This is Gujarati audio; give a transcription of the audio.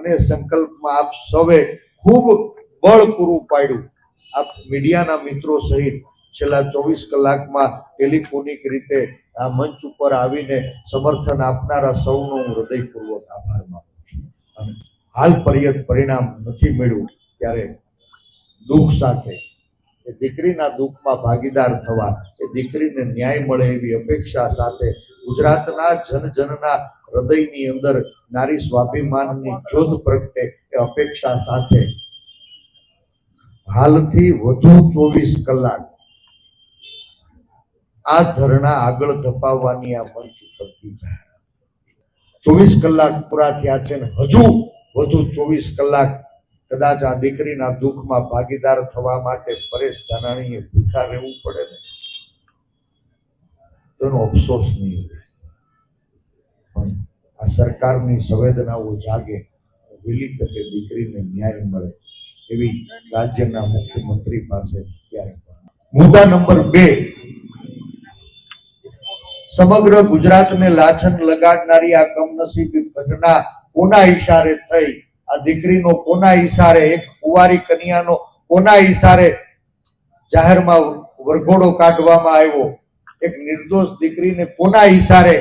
અને સંકલ્પમાં આપ સૌએ ખૂબ બળ પૂરું પાડ્યું. આપ મીડિયાના મિત્રો સહિત છેલ્લા ચોવીસ કલાકમાં ટેલિફોનિક રીતે આ મંચ ઉપર આવીને સમર્થન આપનારા સૌનો હું હૃદયપૂર્વક આભાર માનું છું. અને હાલ પર્યત પરિણામ નથી મળ્યું ત્યારે દુઃખ સાથે, એ દીકરીના દુઃખમાં ભાગીદાર થવા, એ દીકરીને ન્યાય મળે એવી અપેક્ષા સાથે ગુજરાતના જન જનના હૃદયની અંદર નારી સ્વાભિમાનની જ્યોત પ્રગટે એ અપેક્ષા સાથે. હાલથી વધુ ચોવીસ કલાક આ ધરણા આગળ ધપાવવાની આ મંચ ઉપરથી જાહેરાત. ચોવીસ કલાક પૂરા થયા છે ને હજુ વધુ ચોવીસ કલાક કદાચ આ દીકરીના દુઃખમાં ભાગીદાર થવા માટે પરેશ ધાનાણીએ ભૂખા રહેવું પડે ને તો એનો અફસોસ નહીં પણ આ સરકારની સંવેદનાઓ જાગે વહેલી તકે દીકરીને ન્યાય મળે એવી રાજ્યના મુખ્યમંત્રી પાસે ત્યારે મુદ્દા નંબર બે, સમગ્ર ગુજરાતને લાછન લગાડનારી આ કમનસીબી ઘટના કોના ઈશારે થઈ? આ દીકરીનો કોના ઈશારે? એક કુંવારી કન્યાનો કોના ઈશારે? જાહેરમાં વરઘોડો કાઢવામાં આવ્યો. એક નિર્દોષ દીકરીને કોના ઈશારે